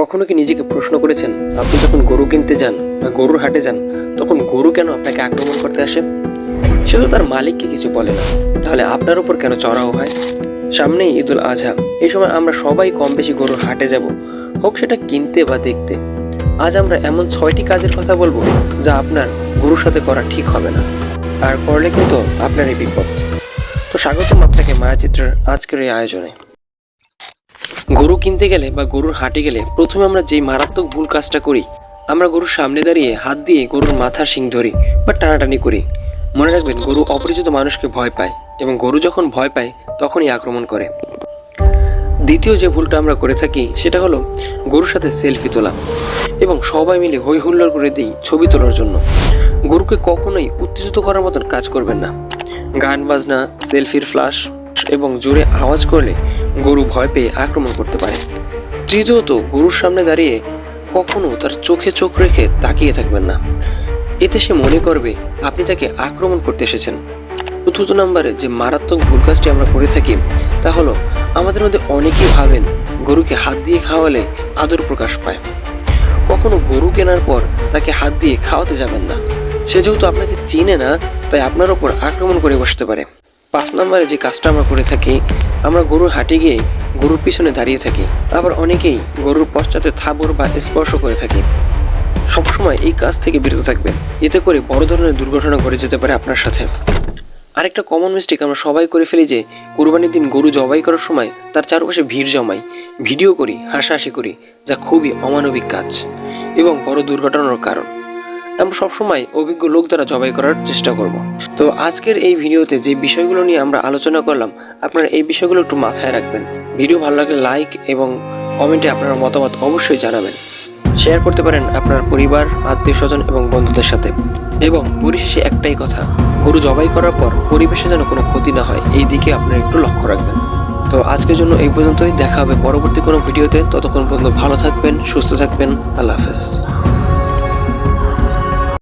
কখনো কি নিজেকে প্রশ্ন করেছেন? আপনি যখন গরু কিনতে যান বা গরুর হাটে যান, তখন গরু কেন আপনাকে আক্রমণ করতে আসে? সে তো তার মালিককে কিছু বলে না। তাহলে আপনার উপর কেন চড়াও হয়? সামনেই ঈদুল আজহা। এই সময় আমরা সবাই কম বেশি গরুর হাটে যাব। হোক সেটা কিনতে বা দেখতে। আজ আমরা এমন ছয়টি কাজের কথা বলব যা আপনার গরুর সাথে করা ঠিক হবে না। আর করলে কিন্তু আপনারই বিপদ। তো স্বাগতম আপনাকে মায়াচিত্রের আজকের এই আয়োজনে। গরু কিনতে গেলে বা গরুর হাটে গেলে প্রথমে আমরা যেই মারাত্মক ভুল কাজটা করি, আমরা গরুর সামনে দাঁড়িয়ে হাত দিয়ে গরুর মাথার শিং ধরি বা টানাটানি করি। মনে রাখবেন, গরু অপরিচিত মানুষকে ভয় পায় এবং গরু যখন ভয় পায়, তখনই আক্রমণ করে। দ্বিতীয় যে ভুলটা আমরা করে থাকি, সেটা হলো গরুর সাথে সেলফি তোলা এবং সবাই মিলে হই হুল্লোড় করে দিই ছবি তোলার জন্য। গরুকে কখনোই উত্তেজিত করার মতন কাজ করবেন না। গান বাজনা, সেলফির ফ্লাশ এবং জোরে আওয়াজ করলে গরু ভয় পেয়ে আক্রমণ করতে পারে। তৃতীয়ত, গরুর সামনে দাঁড়িয়ে কখনো তার চোখে চোখ রেখে তাকিয়ে থাকবেন না। এতে সে মনে করবে, আপনি তাকে আক্রমণ করতে এসেছেন। চতুর্থ নম্বরে যে মারাত্মক ভুল কাজটি আমরা করে থাকি, তা হলো, আমাদের মধ্যে অনেকেই ভাবেন, গরুকে হাত দিয়ে খাওয়ালে আদর প্রকাশ পায়। কখনো গরু কেনার পর তাকে হাত দিয়ে খাওয়াতে যাবেন না। সে যেহেতু আপনাকে চিনে না, তাই আপনার ওপর আক্রমণ করে বসতে পারে। পাঁচ নম্বরে যে কাজটা আমরা করে থাকি আমরা গরুর হাটে গিয়ে গরুর পিছনে দাঁড়িয়ে থাকি। আবার অনেকেই গরুর পশ্চাতে থাবর বা স্পর্শ করে থাকি। সবসময় এই কাজ থেকে বিরত থাকবেন। এতে করে বড় ধরনের দুর্ঘটনা ঘটে যেতে পারে আপনার সাথে। আরেকটা কমন মিস্টেক আমরা সবাই করে ফেলি যে, কুরবানির দিন গরু জবাই করার সময় তার চারপাশে ভিড় জমাই। ভিডিও করি, হাসাহাসি করি, যা খুবই অমানবিক কাজ এবং বড় দুর্ঘটনার কারণ। আমরা সবসময় অভিজ্ঞ লোক দ্বারা জবাই করার চেষ্টা করব। তো আজকের এই ভিডিওতে যে বিষয়গুলো নিয়ে আমরা আলোচনা করলাম, আপনারা এই বিষয়গুলো একটু মাথায় রাখবেন। ভিডিও ভালো লাগলে লাইক এবং কমেন্টে আপনার মতামত অবশ্যই জানাবেন। শেয়ার করতে পারেন আপনার পরিবার আত্মীয় স্বজন এবং বন্ধুদের সাথে। এবং পরিশেষে একটাই কথা, গরু জবাই করার পর পরিবেশে যেন কোনো ক্ষতি না হয়, এই দিকে আপনারা একটু লক্ষ্য রাখবেন। তো আজকের জন্য এই পর্যন্তই, দেখা হবে পরবর্তী কোনো ভিডিওতে। ততক্ষণ পর্যন্ত ভালো থাকবেন, সুস্থ থাকবেন, আল্লাহ হাফেজ।